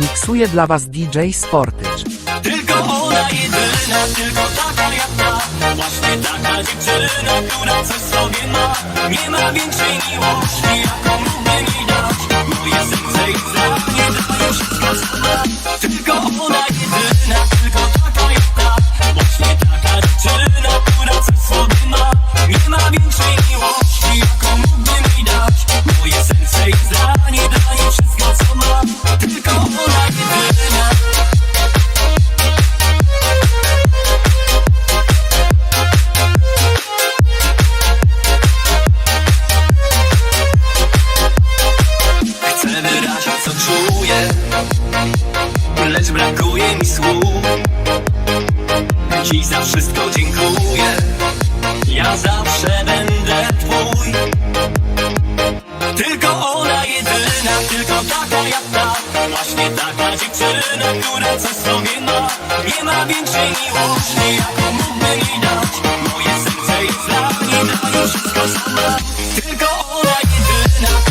Miksuje dla was DJ Sportycz. Tylko ona jedyna, tylko taka jak ta Właśnie taka dziewczyna, która coś sobie ma Nie ma większej miłości, Chcę wyrazić co czuję brakuje mi słów. Za wszystko dziękuję Ja zawsze będę twój. Tylko dziewczyna Która coś w sobie ma Nie ma większej miłości Jaką mógłby mi dać. Moje serce i zdanie daje wszystko sama Tylko ona jedyna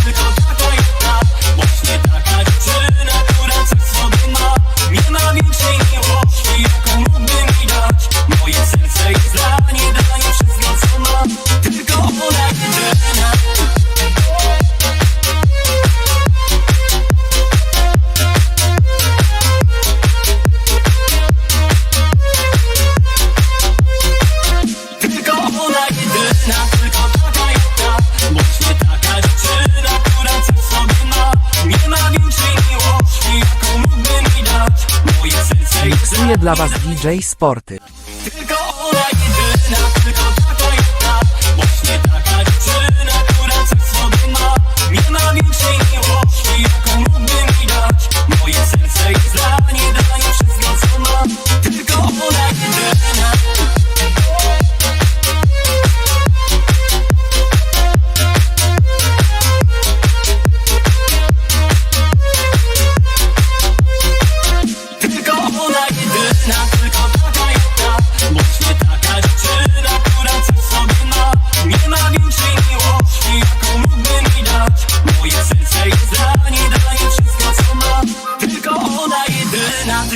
Miksuje dla was DJ Sportycz. Tylko ona jedyna, tylko taka ta Właśnie taka dziewczyna, która coś w sobie ma. Nie ma większej miłości, jaką mógłby mi dać. Moje serce i zdanie daje wszystko co ma Tylko ona jedyna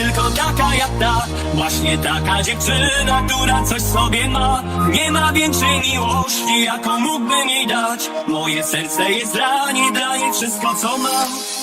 tylko taka jak ta. Właśnie taka dziewczyna, która coś sobie ma. Nie ma większej miłości, jaką mógłby mi dać. Moje serce jest dla niej, daje wszystko co ma